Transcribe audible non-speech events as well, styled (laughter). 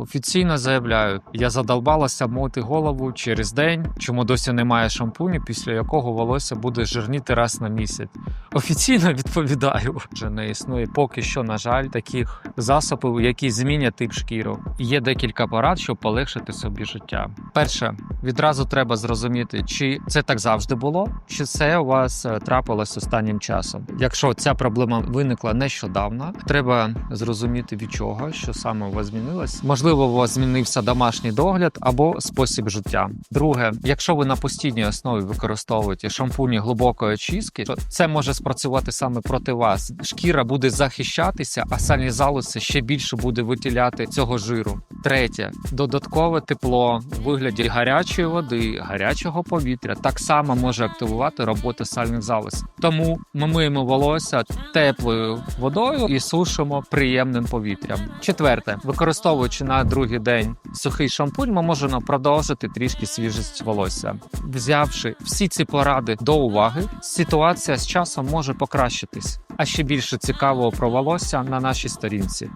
Офіційно заявляю, я задолбалася мити голову через день, чому досі немає шампуню, після якого волосся буде жирніти раз на місяць. Офіційно (laughs) відповідаю, вже не існує поки що, на жаль, таких засобів, які змінять тип шкіру. Є декілька порад, щоб полегшити собі життя. Перше, відразу треба зрозуміти, чи це так завжди було, чи це у вас е, трапилось останнім часом. Якщо ця проблема виникла нещодавно, треба зрозуміти від чого, що саме у вас змінилось. Можливо, у вас змінився домашній догляд або спосіб життя. Друге, якщо ви на постійній основі використовуєте шампуні глибокої очистки, то це може спрацювати саме проти вас. Шкіра буде захищатися, а сальні залози ще більше буде витіляти цього жиру. Третє додаткове тепло в вигляді гарячої води, гарячого повітря так само може активувати роботу сальних залоз. Тому ми миємо волосся теплою водою і сушимо приємним повітрям. Четверте, використовуючи на другий день сухий шампунь, ми можемо продовжити трішки свіжість волосся. Взявши всі ці поради до уваги, ситуація з часом може покращитись. А ще більше цікавого про волосся на нашій сторінці.